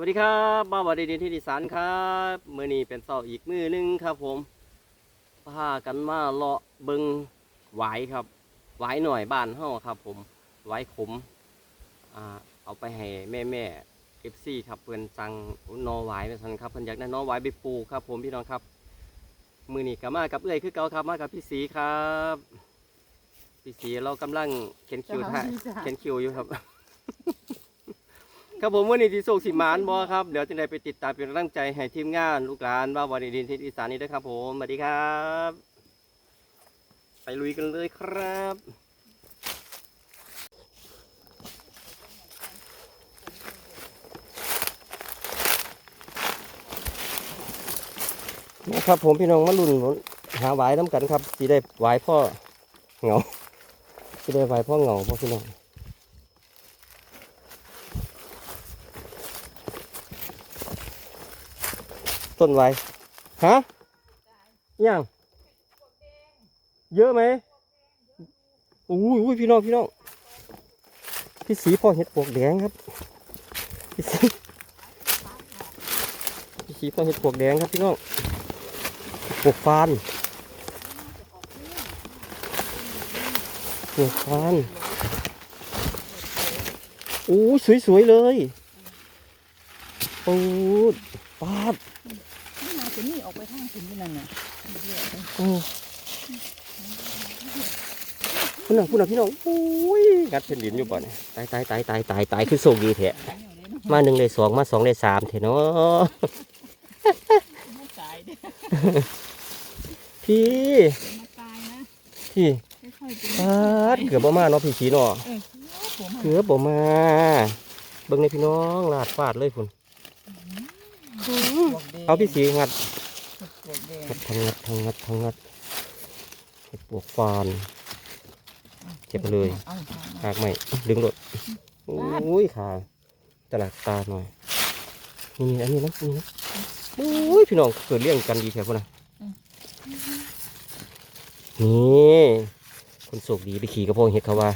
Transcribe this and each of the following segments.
วัสดีครับบ้าวบอดีดินที่ดิสานครับมือนี้เป็นเสาร์อีกมือหนึงครับ ผมพากันมาเลาะเบิงหวายครับหวายหน่อยบ้านเฮาครับ ผมหวายขมอ่าเอาไปให้แม่แม่เอฟซีครับเพื่อนจังหนอหวายไปสันครับเพื่อนอยากได้หนอหวายไปปลูกครับ ผมพี่น้องครับ มือนี้ก็มากับเอื้อยคือเก่าครับมากับพี่สีครับพี่สีเรากำลังเขียนคิวท่าเขียนคิวอยู่ครับ ครับผมวันนี้ที่โศกสิมานบอครับ เดี๋ยวจะได้ไปติดตามเป็นกำลังใจให้ทีมงานลูกหลานว่าวันนี้ดินที่อีสานนี้ด้วยครับผมสวัสดีครับ ไปลุยกันเลยครับนะครับผมพี่น้องมาลุ่นหาหวายน้ำกันครับสีได้หวายพ่อเหงาสีได้หวายพ่อเหงาพ่อพี่น้อง ต้นไว้ฮะยังเยอะไหมอุ้ยอุ้ยพี่น้องพี่น้องพี่สีพ่อเห็ดปวกแดงครับพี่สีพี่สีพ่อเห็ดปวกแดงครับพี่น้องปวกฟานปวกฟานอู้สวยๆเลยปูด ปาดนี่นาจะนี่ออกไปทางถึงนี่นั่นน่ะเยอะเลยโอ้พุ่นน่ะพุ่นน่ะพี่น้องอุ้ยงัดเป็นดินอยู่บ่เนี่ยตายตายตายตายตายตายคือโศกดีแท้มาหนึ่งเลยสองมาสองเลยสามเถอะเนาะไม่ตายเด้อพี่มาตายนะพี่ค่อยๆเป็นปาดเกือบบ่มาเนาะพี่ชีเนาะเออผมเกือบบ่มา เบิ่งในพี่น้องลาดฟาดเลยพุ่น เอาพี่สีงัดปวดแดงงัดทางงัดทางงัดทางงัดเห็ดปวกฟานเจ็บไปเลยเอาหากไม่ดึงรถโอ้ยขาตลาดตาหน่อยนี่อันนี้นะนี่นะโอ้ยพี่น้องเกิดเรื่องกันดีแถวพวกนะนี่คนโศกดีไปขี่กระโปรงเห็ดเขาว่า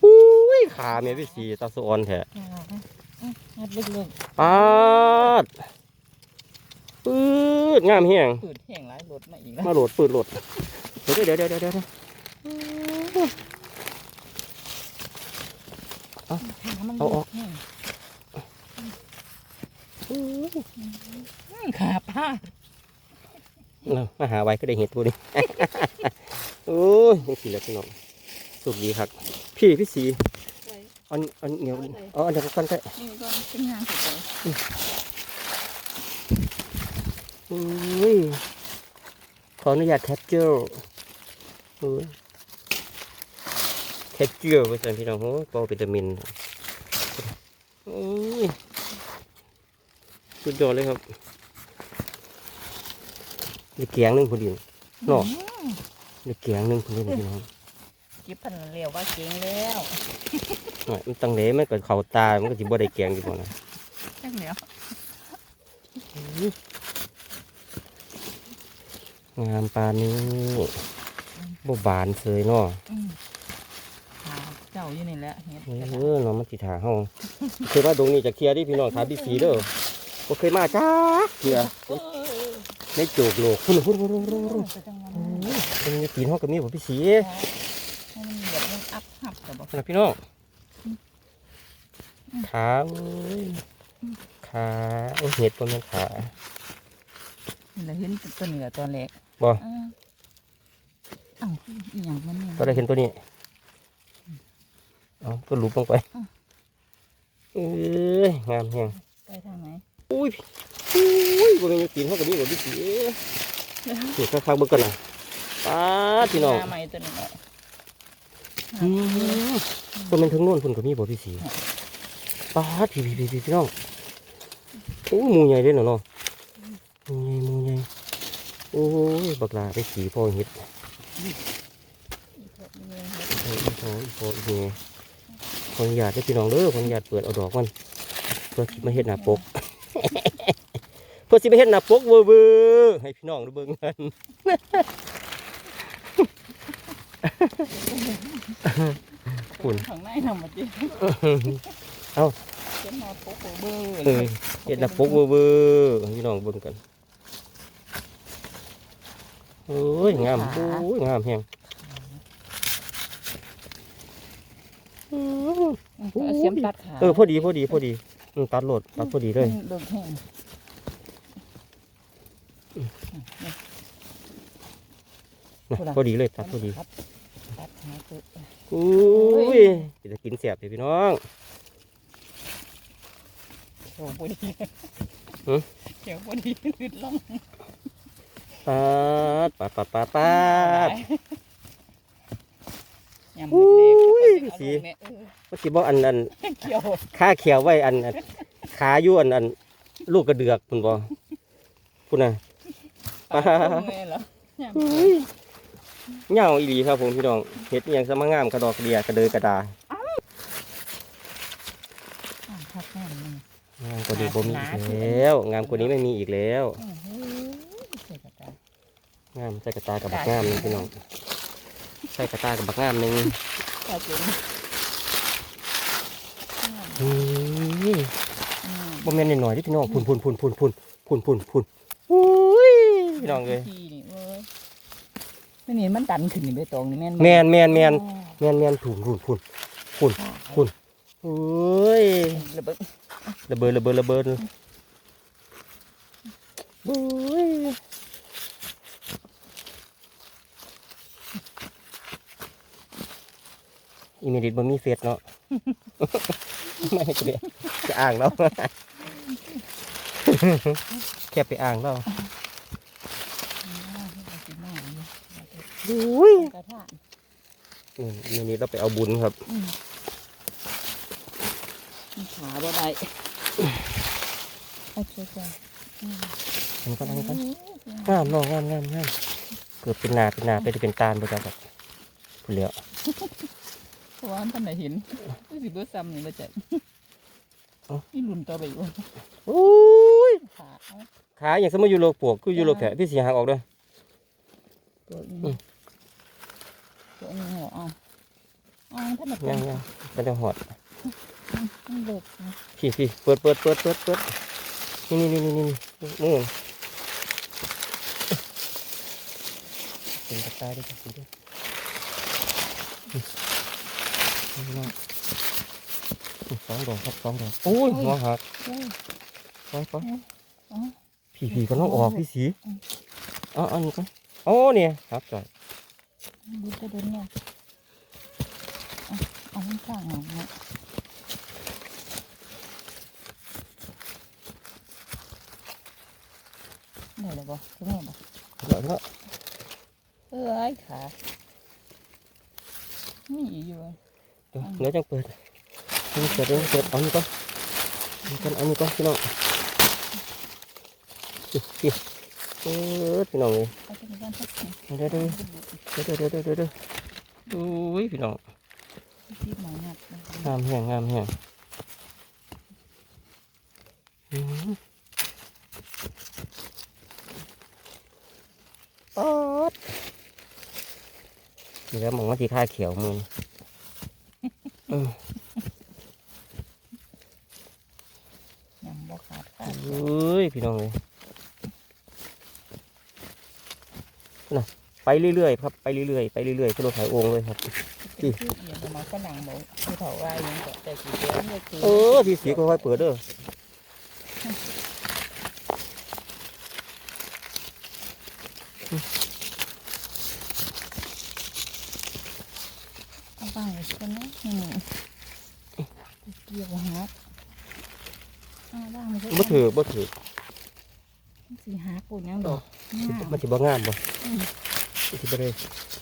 โอ้ยขาเมียพี่สีตาสะออนแท้ งัดลึกปาดปืดงามเฮียงๆปืดแห้งหลายรถมาอีกแล้วมาโหลดปืดโหลดเดี๋ยวเดี๋ยวเดี๋ยวเดี๋ยวเดี๋ยวเอาออกแห้งขาป้าเรามาหาไว้ก็ได้เห็ดพวกนี้ โอ้ยยังสีแล้วพี่น้องสุกดีครับ พี่พี่สี อันอันเหนียวเอาอันเดียวกันใช่นี่ก็เป็นงานสุดเลยโอ้ยขออนุญาตแคปเจอร์โอ้ยแคปเจอร์ไปสั่นพี่น้องโอ้ยปอวิตามินโอ้ยสุดยอดเลยครับมีเกียงหนึ่งพอดีเนาะมีเกียงหนึ่งพอดีพี่น้อง กิบพันเร็วว่าเก่งแล้วหน่อยมันตั้งเหลมันเกิดเขาตา มันก็จิบ่ได้แกงดีกว่านะแค่เดียวงามปานนี้บ่บานเสยเนาะขาเจ้าอยู่นี่แหละเฮ็ดเออเนาะมันสิถาเฮาเคยมาตรงนี้จะเคลียร์ดิพี่น้องถามพี่สีเด้อบ่เคยมาจ้าเคลียร์เออในโจกโลกพุ่นพุ่นพุ่นพุ่นพุ่นพุ่นจะจังหวะโอ้นั้นยตรงนี้ตีนเฮาก็มีบ่พี่สี แต่บอกนะพี่น้องขาเอ้ยขาโอ้ยเห็ดบ่แม่นขาเราเห็นตัวเหนือตัวเล็กบ่เอ้าเอ้าอีหยังมันเนี่ยก็ได้เห็นตัวนี้เอาก็หลุบลงไปเอ้ยงามแฮงไปทางไหนอุ้ยอุ้ยบริเวณตีนเขากับนี่กับพี่สีนี่ข้างๆเบิ่งกันนะป้าดพี่น้องหาใหม่ตัวนี้ อืมคนมันถึงโน่นคนกับนี่บ่พี่สีป้าดพี่พี่พี่พี่น้องโอ้มูใหญ่เด้เนาะเนาะมูใหญ่มูใหญ่โอ้ยบักลาไปสีพอเห็ดโอ้ยโอ้ยโอ้ยเฮ้ขออนุญาตได้พี่น้องเด้อขออนุญาตเปิดเอาดอกมันเพื่อสิมาเฮ็ดหน้าปกเพื่อสิมาเฮ็ดหน้าปกเวอร์เวอร์ให้พี่น้องด้เบิ่งกัน ฝุ่นข้างในทำมาจีเอาเขียนมาโป๊ะเบอร์เออเฮ็ดหน้าปกเวอร์เวอร์พี่น้องเบิ่งกันโอ้ยงามโอ้ยงามแฮงอืมเอาเสียมตัดขาเออพอดีพอดีพอดีอืมตัดโหลดตัดพอดีเลยเบิ่งแห้งนะพอดีเลยตัดพอดี อุ้ยจะกินเสียบเลยพี่น้องโอ้พอดีหือเขียวพอดีลืดลงปัดปัดปัดปัดปัดยำเล็กอุ้ยๆสีเอาลงเนี่ยเออว่าสิบ่อันอันเขียวค่าเขียวไว้อันอันขาอยู่อันอันลูกกระเดือกคุณบ่พูดนะปลาลง เงาอีหลีครับผมพี่น้องเฮ็ดอหยังสมางงามกระดอกเดียกระเดยกระดาอ่าครับแม่งามกว่านี้บ่มีอีกแล้ว งามกว่านี้ไม่มีอีกแล้ว งามใส่กระตากับบักงามนึงพี่น้องใส่กระตากับบักงามนึงตาเจ๋งอืมอืมบ่แม่นน้อยๆเดิพี่น้องพุ่นพุ่นพุ่นพุ่นพุ่นพุ่นพุ่นพุ่นอุ้ยพี่น้องเอ้ยทีนี่เว้ย ไม่นี่มันดันขึ้นนี่ไปตรงนี่แม่นบ่แม่นแม่นแม่นอ๋อแม่นแม่นพุ่นพุ่นพุ่นพุ่นพุ่นโอ้ยระเบิดระเบิดระเบิดระเบิดโอ้ยอีเมดิตบ่มีเฟซเนาะ ไม่จะเนี่ยจะอ่างเราแค่ไปอ่างเราอ่าให้เรากินหน้าอยู่ อุ้ยกระทะนี่นี่เราไปเอาบุญครับอืมขาบ่ได้เอาช่วยกันอืมมันก็นั่นกันงามเน้องงามงามงามเกิดเป็นหนาเป็นหนาไปจะเป็นตาลไปจ้ะครับพูดแล้วเพราะว่าท่านไหนเห็นรู้สิเบอร์ซ้ำนี่มาจากนี่หลุนต่อไปอยู่โอ้ยขาเอาขาอย่างสมมติยูโรปวกคือยูโรแผลพี่สีหางออกด้วย ตัวนี้อืมตัวนี้เหรอเอาเอาท่านไหนยังยังมันจะหอดมันเลิกนะพี่พี่เปิดเปิดเปิดเปิดเปิดนี่นี่นี่นี่นี่นี่เป็นกระต่ายด้วยกันด้วยนี่นะสองดอกครับสองดอกโอ้ยหัวหักโอ้ยไปไปอ๋อพี่พี่ก็ต้องออกพี่สีอืมอ๋ออันนี้ก็โอ้เนี่ยครับจ่อย đi cho đến nhà. À, ống thẳng ống ạ này là bò cái này bò. Lớn ạ ừ ấy khả cái gì vậy? Nó trong quần nó quần nó quần ống con. Con ống con cái nào? Kìa. เออพี่น้องเลยเดี๋ยวเดี๋ยวเดี๋ยวเดี๋ยวเดี๋ยวเดี๋ยวดูพี่น้องงามแห้งงามแห้งป๊อดนี่แล้วมองว่าที่ค่าเขียวมึงยังบ่ขาดขาดเฮ้ยพี่น้องเลย นะไปเรื่อยๆครับไปเรื่อยๆไปเรื่อยๆขึ้นรถไถโองเลยครับที่เอียงมาฝรั่งบอกที่เถาว่ายังแต่กี่เดือนเนี่ยคือเออพี่สีก็ค่อยๆเปิดเด้อเอาไปกันนะเกี่ยวหักเอาบ้างมันก็บ่ถือบ่ถือสีหักกูยังดอก มมันสิบ่งามบ่อืมมันสิบ่ได้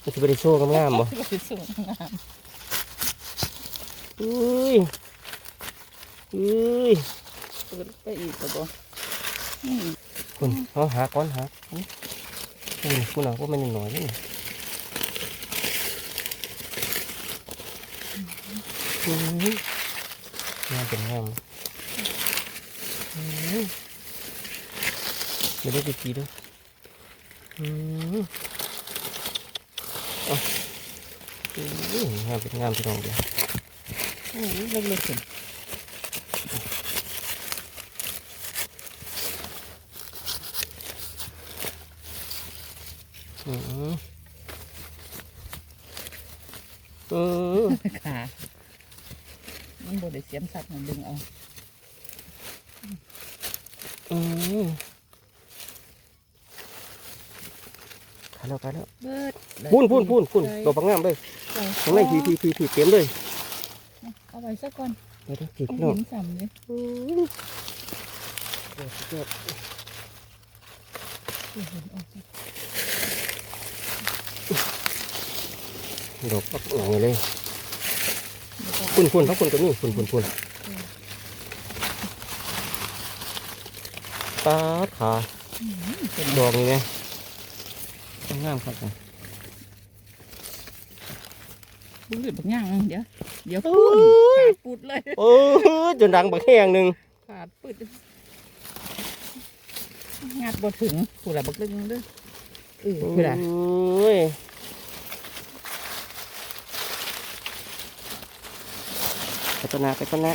มันสิบ่ได้โชว์งามๆบ่สิสวยงามอุ้ยอุ้ยเปิดไปอีกก็บ่นี่คุณเอาหาก้อนหานี่คุณเอาว่ามันหน่อยนี่อุ้ยงามเป็นงามอุ้ยไม่ได้ดีกีด้วยอืมเอาอุ้ย งามเป็นงามพี่น้องเดียวเล็กเล็กเลยอืมเออขามันบดได้เสียมสัตว์มันดึงเอาอืม แล้วตาแล้วพุ่นพุ่นพุ่นพุ่นตัวปังงามเลยข้างในผีผีผีผีเต็มเลยเอาไว้สักก่อนเดี๋ยวผีนอนสั่ดอกปักหน่อยเลยพุ่นพุ่นทั้งพุ่นก็นี้พุ่นพุ่นพุ่นตาขาดอกนี่ไง งามครับผมบุหรี่บางอย่างเดี๋ยวเดี๋ยวโอ้ปุดยขาดปุดเลยเออจนดังบักแห้งหนึ่งขาดปุดงัดบ่ถึงผู้ละบักลึงเด้อเออผู้ละโอ้ยไปต้นนาไปต้นนา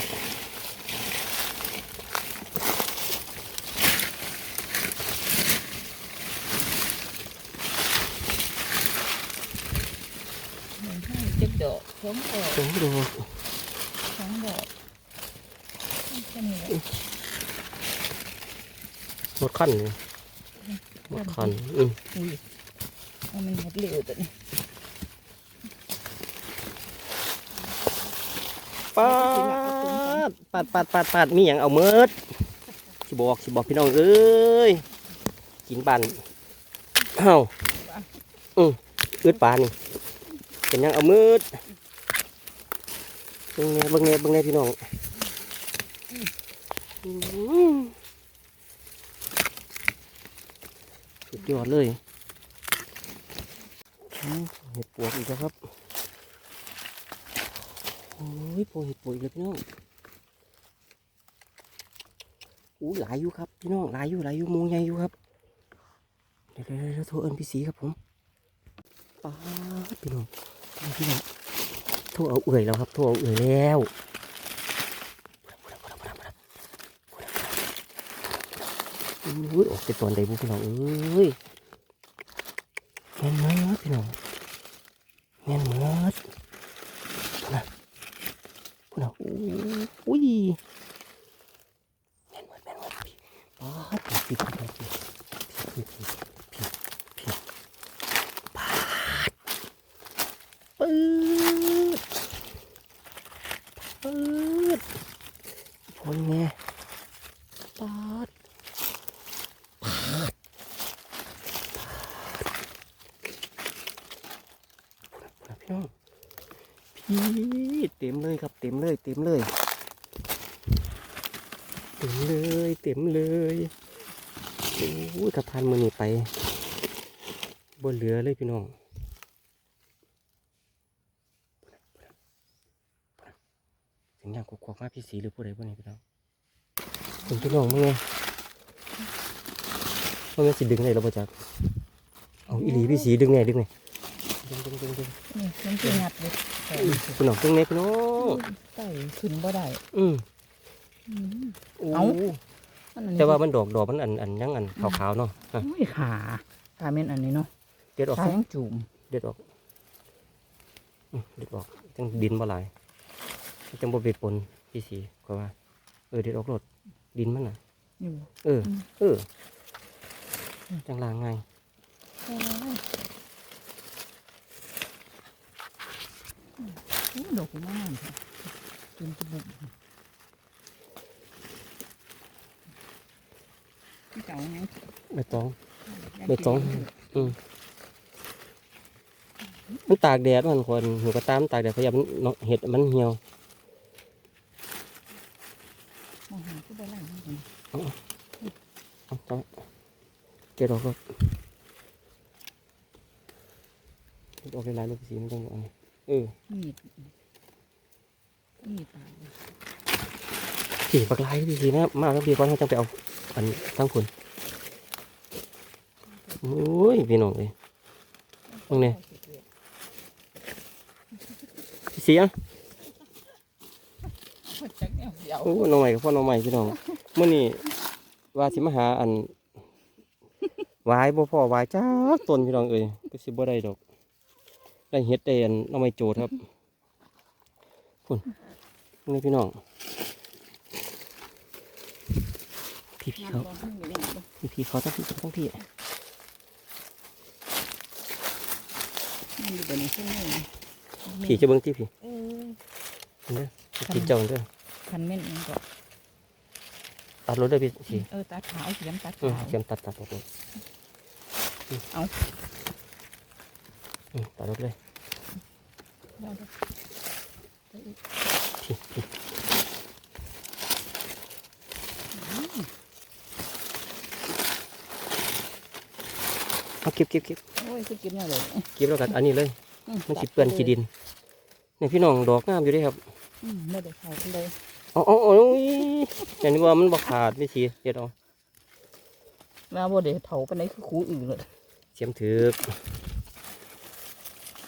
เหมือนให้เจ็ดดอกสองดอก โอ้ดู สองดอกแค่นี้แหละหมดขั้นเลยหมดขั้นอืมอุ้ยเอามันหมดเร็วแต่นี่ปาดปาดปาดปาดปาดมีอย่างเอาเมิดสิบอกสิบอกพี่น้องเอ้ยกินบันเอ้าอืมอึดปลานี่เป็นหยังเอาเมิดเบิ่งแน่เบิ่งแน่เบิ่งแน่พี่น้องอืม สุดยอดเลยเห็ดปวกอีกแล้วครับ โอ้ยโปรเห็ดปุ๋ยเลยพี่น้องอู้หลายอยู่ครับพี่น้องหลายอยู่หลายอยู่มูใหญ่อยู่ครับ เดี๋ยวเดี๋ยวโทรเอิญพี่สีครับผมป้าพี่น้องพี่น้องโทรเอาเอื่อยแล้วครับโทรเอาเอื่อยแล้ว อุ้ยออกไปตอนใดบุพี่น้องเอ้ยแม่นเมิดพี่น้องแม่นเมิดพูดเอาอุ้ยแม่นหมดแม่นหมดพี่อ๋อปิดปิดปิดปิดปิดปิดปิดปิดปาดปื๊ดปื๊ดพอยังไงปาดปาดปาดพูดเอาพี่น้อง พี่ เต็มเลยครับ เต็มเลย เต็มเลย เต็มเลย เต็มเลยโอ้ยถ้าพันมือนี่ไปบนเหลือเลยพี่น้องเสียงอย่างกวักๆมาพี่สีหรือผู้ใดผู้นี้พี่น้องเป็นพี่น้องมึงไงมันไม่นสิดึงได้หรอป่ะจ๊ะเอาอีหลีพี่สีดึงไงดึงไง ดึงดึงดึงดึงนี่มันจะงัดเลยพี่น้องดึงไงพี่น้องไต่ขึ้นบ่ได้อืมอืมโอ้เอ้ามันอันนี้แต่ว่ามันดอกดอกมันอันอันยังอันขาวๆเนาะอะโอ้ยขาขาเม็นอันนี้เนาะเด็ดออกขาสิยังจุ่มเด็ดออกอืมเด็ดออกจังดินบ่หลายจังบ่ไปปนพี่สีก็ว่าเออเด็ดออกรดดินมันน่ะอยู่เอออืมเออจังลางไง ดอกมากค่ะจนจะบุบไม่ต้องไม่ต้องไม่ตองอืมมันตากแดดมันคนหัวกระตามตากแดดพยายามเห็ดมันเหี่ยวเก็บออกก็เก็บออกหลายๆลูกสีมันต้องเอา อมีดมีดตายผีปักลายพี่สีนะมาแล้วพี่ก่อนเขาจังไปเอาอันทั้งคนโอ้ยพี่น้องเลยตรงไหนพี่สีอะจักแนวเดียวโอ้น้องใหม่กับพ่อน้องใหม่พี่น้องเมื่อนี้ว่าสิมาหาอันหวายบ่พอหวายจ้าต้นพี่น้องเอ้ยก็สิบ่ได้ดอก ได้เฮ็ดได้อันเอาไม้โจทย์ครับพุ่นนี่พี่น้อง พี่พี่งานเขาบ่ขึ้นอยู่นี่บ่พี่พี่เขาต้องพี่ต้องพี่มันอยู่บนนี้ขึ้นนี่พี่จะเบิ่งที่พี่เออเด้อพี่เจ้าเด้อคันเม่นมันก็ตัดรถเด้อพี่พี่เออตัดขาวเสียมตัดอืมขาวเตรียมตัดตัดออกเลยเอาอืม ตัดรถเลยได้เด้อพี่พี่เอาเก็บเก็บเก็บโอ้ยคือกินเนี่ยเลยเก็บแล้วกันอันนี้เลยอืมันสิเปื้อนขี้ดินเนี่ยพี่น้องดอกงามอยู่เด้ครับอืมไม่ได้ขายกันเลยเอาเอาเอาอุ้ยอย่างนี้ว่ามันบ่ขาดวิธีเฮ็ดเอามาบ่ได้เถาปานใดคือคูอื่นเลยเสียมถือก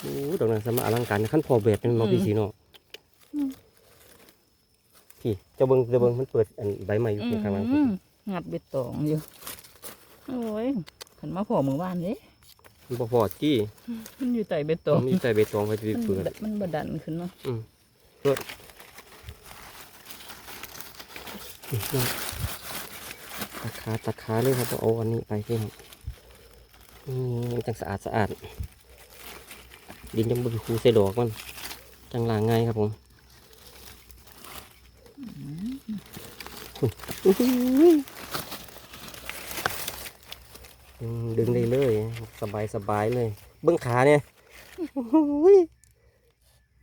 โอ้ดอกนั้นสมาอลังการขั้นพอแบบเป็นมาพี่สีเนาะพี่เจะเบิ่งเจะเบิ่งมันเปิดอันใบใหม่อยู่อืที่มข้างหล่างงัดเบ็ดตองอยู่โอ้ยขันมาพอมือบ้านเด้มันบ่พอจี้มันอยู่ใต้เบ็ดตองมันมีใจใบตองไปที่มันเปิดมันบดันขึ้นเนาะนี่น้องตัดขาตัดขาเลยครับเอาอันนี้ไปพี่น้องอืมมันจังสะอาดสะอาด ดินยังบ่ไปคูใส่ดอกมันจังลางง่ายครับผมดึงได้เลย สบายสบายเลย เบื้องขาเนี่ย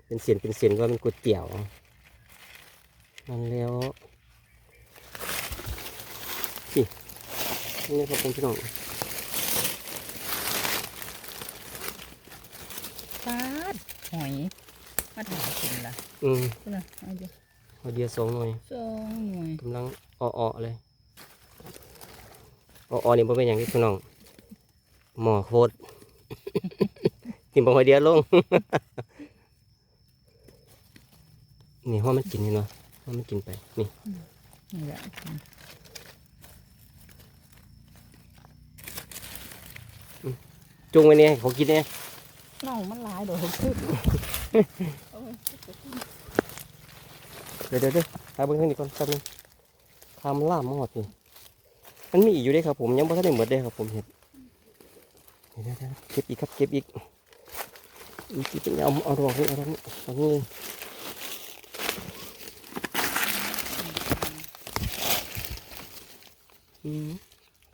เป็นเสียนเป็นเสียนว่าเป็นก๋วยเตี๋ยวมันแล้วนี่นี่ครับผมพี่น้อง ปาดหอยมาถ่ายกินละอืมใช่ไหมเอาเดี๋ยวเอาเดียวสองหน่อยสองหน่วยกำลังอ่อๆเลยอ่อๆนี่บ่เป็นอย่างที่พี่น้องหมอโคตรกินบ่ค่อยเดียวลง นี่ห้อมันกินนี่เนาะห้อมันกินไปนี่นี่แหละจุงไว้เนี่ยเขากินเนี่ย น้องมันหลายเดี๋ยวเขาขึ้นเอาไว้เดี๋ยวเดี๋ยวเดี๋ยวหาเบิ่งทางนี้ก่อนแป๊บนึงทำล่ามมาหอดนี่มันมีอีกอยู่เด้ครับผมยังบ่ทันได้หมดเด้ครับผมเห็ดเดี๋ยวเดี๋ยวเดี๋ยวเก็บอีกครับเก็บอีกอีกทีเป็นเอาเอาดอกนี้เอาดอกนี้เอานี้อืม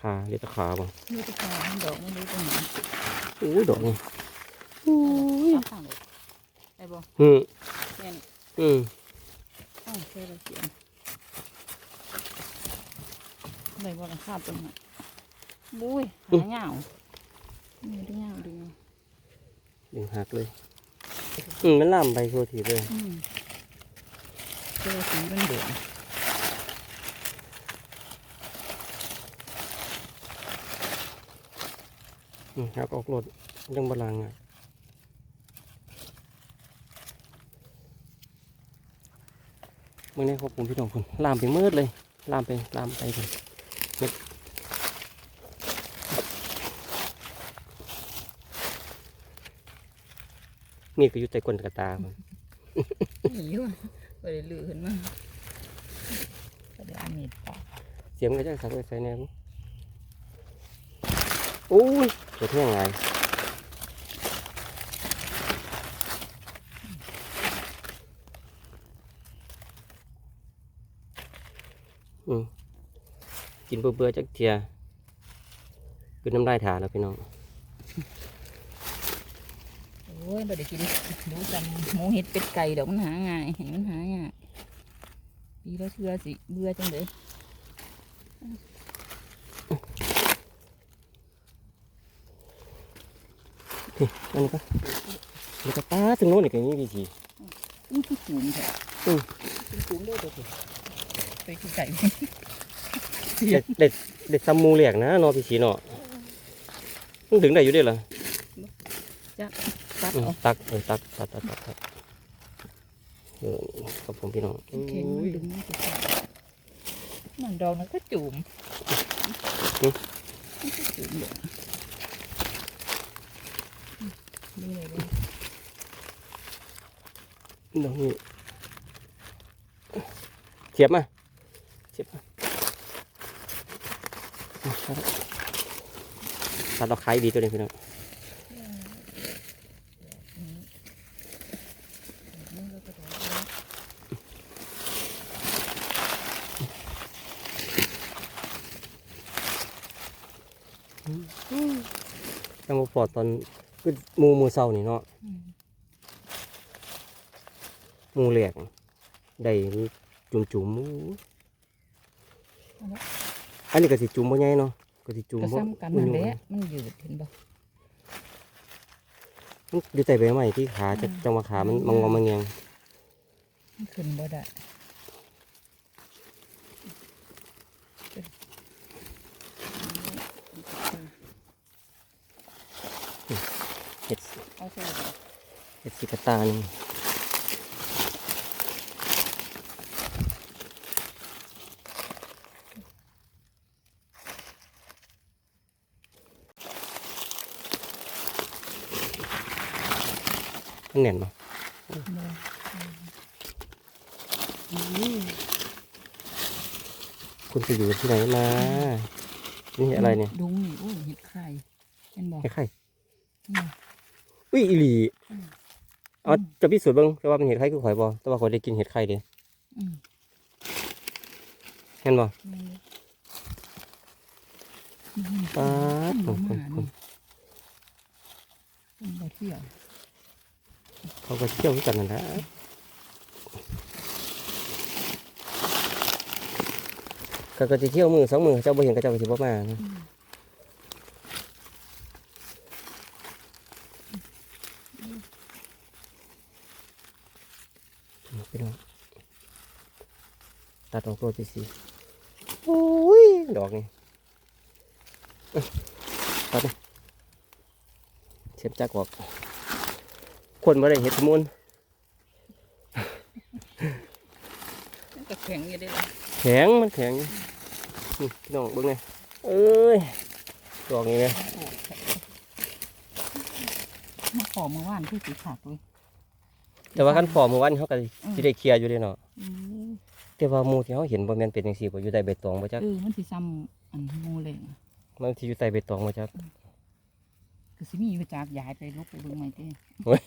ขาเดี๋ยวจะขาบ่นี่ตะขาบดอกมันรู้ตรงไหนโอ้ยดอกนี่ โอ้ยเอาข้างเลยได้บ่อืมแม่นอืมอ้าวเท่ละเสียงได้บ่ละคาบตรงไหนบุ้ยหาเหงานี่ได้เหงาดึงเอาดึงหักเลยอืมมันล่ามไปโคตรทีเลยอืมเท่ละสีเป็นเดือนอืมหักออกรถยังบลังอะ เมื่อนี้ครับผมพี่น้องคนลามไปมืดเลย ลามไปลามไปเลยเม็ดมีดก็อยู่ใต้ก้นกระตาผมหนีว่ะไปได้ลือขึ้นมาก็เดี๋ยวเอามีดปอกเสียมก็จะสักไว้ใส่แนวโอ้ยเกิดเที่ยงไงอืม กินเบื่อๆจักเทียคือน้ำลายถาแล้วพี่น้องโอ้ยบ่ได้กินดูจำหมูเห็ดเป็ดไก่เดี๋ยวมันหาง่ายเห็นมันหาง่ายปีละเทื่อสิเบื่อจังเลยอันนี้ก็นี่ก็ป้าถึงโน่นอีกอย่างนี้พี่ทีนี่คือสูงแท้อืมคือสูงด้วยตัว ไปคือไก่เด็ดเด็ดเด็ดซัมมูเหลียกนะเนอพี่ชีเนาะมันถึงได้อยู่เด้เหรอตัดอืมเอาตักเออตักตักตักตักตักเออกับผมพี่น้องเข็งมันดึงมันจะขาดมันดอกนั้นก็จุ่มสูงเลยนี่เลยเลยดอกนี้เทียบมา เทียบมาเอาครับตัดดอกไข่ดีตัวนี้พี่น้องนี่เราก็ได้ตั้งมาพอตอนคือหมูมูเศร้านี่เนาะอืมหมูเหลียกได้จุ่มจุ่มๆหมู อาละอันนี้ก็สิจุ่มบ่ใหญ่เนาะก็สิจุ่มก็บ่ซ้ำกันนั่นแหละมันยืดเห็นบ่มันอยู่ใต้ใบไม้ที่ขาจะจังหวะขามันมังงอมังแงงมันขึ้นบ่ได้เห็ดเอาใส่เห็ดสิกระตานี่ มันแน่นเนาะบ่คุณไปอยู่ที่ไหนมา นี่อะไรเนี่ยดุงนี่โอ้ยเห็ดไข่เห็นบ่ไข่ไข่นี่อุ้ยอีหลีอืมเอาจะพิสูจน์เบ้างแต่ว่าเป็นเห็ดไข่คือข่อยบ่แต่ว่าข่อยได้กินเห็ดไข่เด้อืมเห็นบ่นี่นี่ป๊าดมันบ่มานี่มันบ่เที่ยว เขาก็เที่ยวกันนั่นแหละก็ก็จะเที่ยวมือสองมือเจ้าบ่เห็นก็เจ้าก็สิบ่มานะพี่น้องตัดออกตัวที่สี่โอ้ยดอกนี่ตัดเลยเสียบจักออก คนมาได้เห็ดสมุนมันก็แข็งอยู่เด้ล่ะแข็งมันแข็งนี่พี่น้องเบิ่งไงเอ้ยดอกนี้ไงโอ้ยแข็งมาขอเมื่อวานคือสิขาดเว้ยแต่ว่าขั้นฟอร์มเมื่อวานเขาก็อืมสิได้เคลียร์อยู่เด้เนาะอืมแต่ว่าหมูที่เขาเห็นบ่แม่นเป็นจังซี่บ่อยู่ใต้ใบตองบ่จักเออมันสิซ้ำอันงูเลยมันสิอยู่ใต้ใบตองบ่จักก็สิมีอยู่จากยายไปลบไปเบิ่งใหม่เด้โอ้ย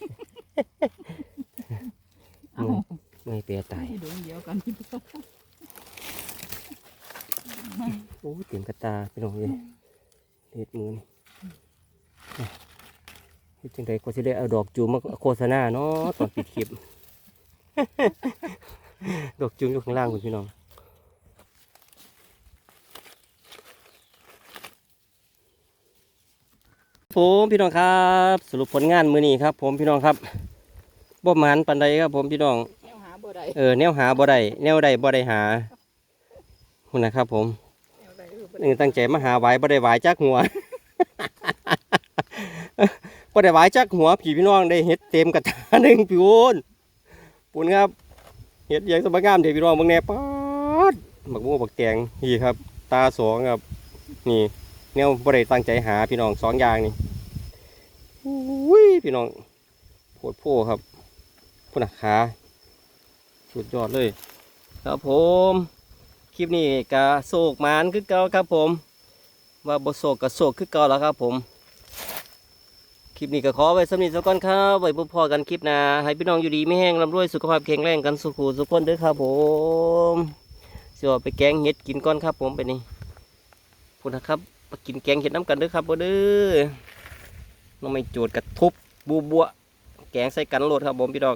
เอ้าไม่เปียตายไม่ดวงเดียวกันโอ้ยเต็มกระตาพี่น้องเลยเฮ็ดมือนี่เฮ็ดจังไดก็สิได้เอาดอกจูมมาโฆษณาเนาะตอนปิดคลิป ดอกจูมอยู่ข้างล่างคุณพี่น้อง ผมพี่น้องครับ สรุปผลงานมือนี้ครับ ผมพี่น้องครับบ่หมานปันใดครับ ผมพี่น้องแนวหาบ่ได้เออแนวหาบ่ได้แนวใดบ่ได้หาคุณนะครับ ผมแนวใดเออบ่ได้นี่ตั้งใจมาหาไว้บ่ได้ไว้จักหัวบ่ได้ไว้จักหัวพี่พี่น้องได้เฮ็ดเต็มกระถาหนึ่งพี่โอนปุ่นครับเฮ็ดอย่างสมงามเด้พี่น้องเบิ่งแหน่ป๊าดบักม่วงบักแตงนี่ครับ ตาสองครับ นี่ แนวบ่ได้ตั้งใจหาพี่น้องสองอย่างนี่อุ้ยพี่น้องโพดโพครับพุ่นขาสุดยอดเลย ครับผม คลิปนี้ก็โศกมานคือเก่าครับผม ว่าบโศกกับโศกคือเก่าแล้วครับผม คลิปนี้ก็ขอไว้สำนีสักก่อนครับไว้พบพอกันคลิปหน้าให้พี่น้องอยู่ดีไม่แห้งร่ำรวยสุขภาพแข็งแรงกันสุขุสุขคนเด้อครับผมสิว่าไปแกงเห็ดกินก่อนครับผมไปนี่พูดนะครับ มากินแกงเห็ดน้ำกันเด้อครับบ่เด้อน้องไม่โจดกระทุบบูบัว แกงใส่กันโลดครับผมพี่ดอก